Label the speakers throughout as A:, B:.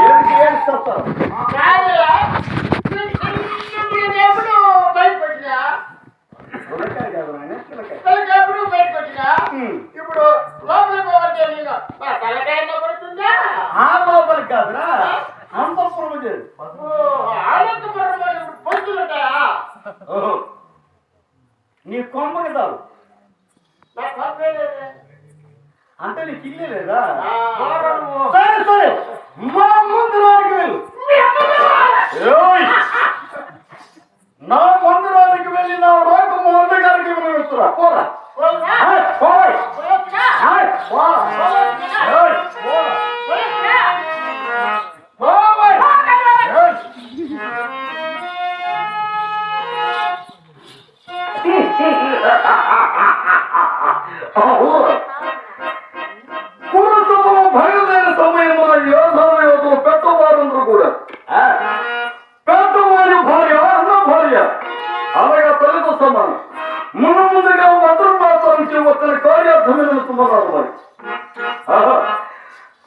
A: ಏನ್ ಏನ್ ಸತ್ತಾರ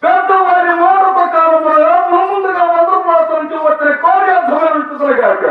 A: పెద్దవారి మాట ప్రకారముగా ముందుగా మొదటి మాసం నుంచి వచ్చిన కోరి అర్థమైన కాక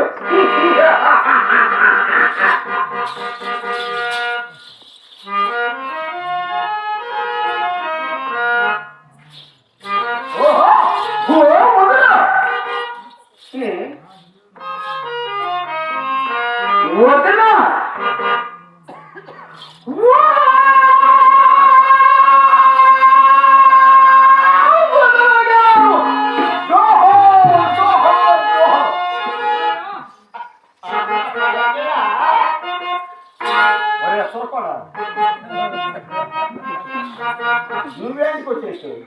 A: నువ్వేందుకు వచ్చేసావు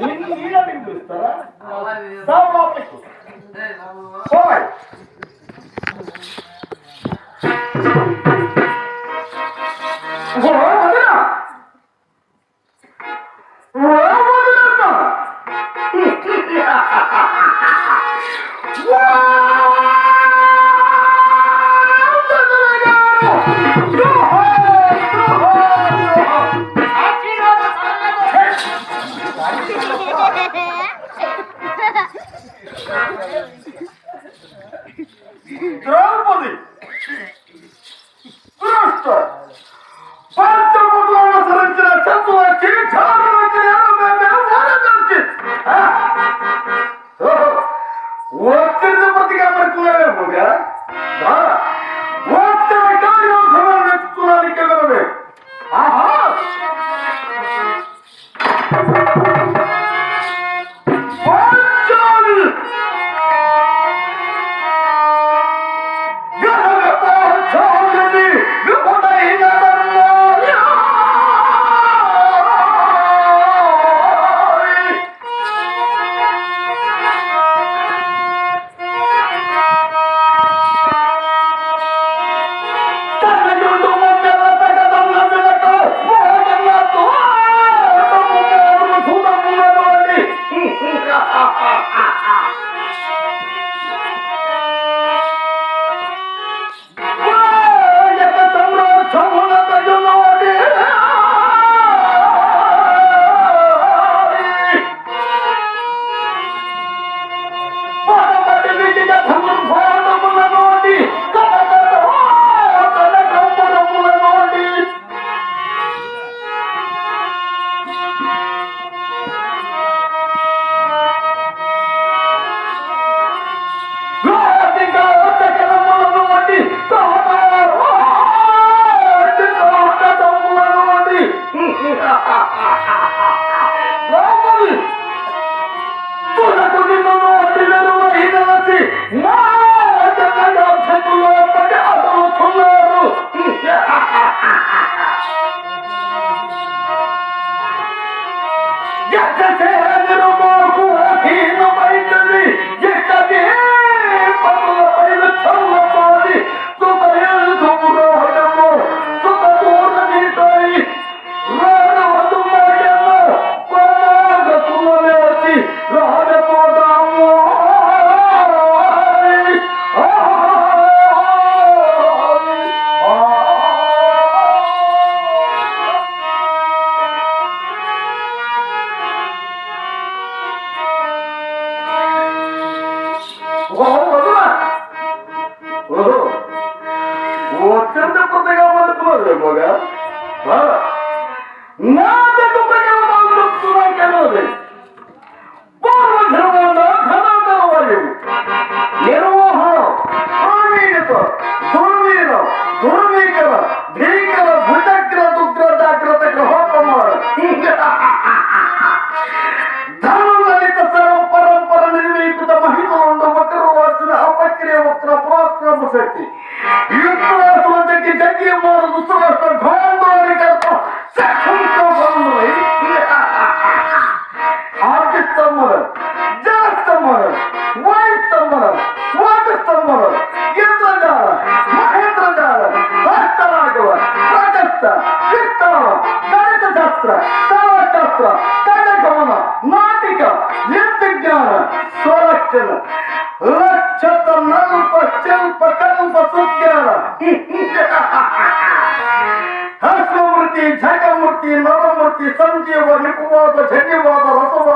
A: నేను నీళ్ళ పిలుస్తారా திரௌபதி Ha ha ha! ఓహో వచ్చేటప్పుడు మళ్ళీ మగా ಶಾಸ್ತ್ರ, ಕಾಲಶಾಸ್ತ್ರ ಕನಕವನ ನಾಟಿಕ ಯಂತ್ರಜ್ಞಾನ ಸ್ವರಕ್ಷಣ ಲಕ್ಷತ ನಲ್ಪ ಚಲ್ಪ ಕಲ್ಪ ಸುಜ್ಞಾನ. ಹಸ್ವಮೂರ್ತಿ ಝಟಮೂರ್ತಿ ನವಮೂರ್ತಿ, ಸಂಜೀವ, ನಿಪುವಾದ ಝಟಿವಾದ ರಸವ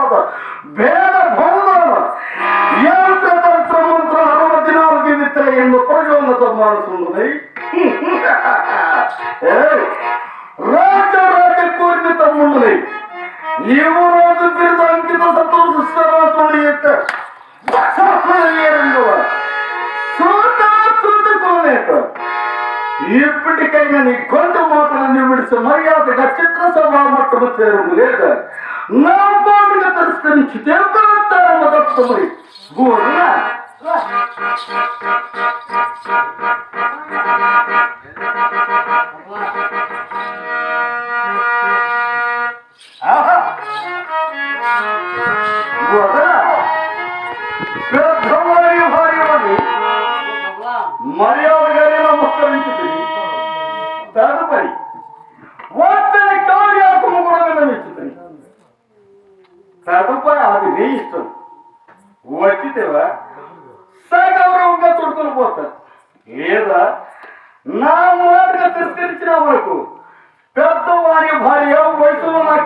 A: ಯುವರಾಜ ಬಿರುದ ಅಂಕಿತ ಸಂತೋಷಿಸ್ತಾರ ತುಳಿಯುತ್ತ ಏರೆಂದುವ ಸೂತ ಸೂತ ಕೊನೆತ ఇప్పటికైనా నీ కొంత మాటలను విడిచి మర్యాదగా చిత్రసభ మట్టము చేరుము లేదా నా పాటుగా తిరస్కరించితే బలత్తారమ్మ తప్పమని గోరునా ఆహా గోరునా పెద్దవారి తదుపరి వచ్చని కార్యాత్మ కూడా విన్నవించుతుంది తదుపరి అది నీ ఇష్టం వచ్చితేవా సగౌరవంగా చుడుకుని పోతాను లేదా నా మాటగా తిరస్కరించిన వరకు పెద్దవారి భార్య వయసులో నాకు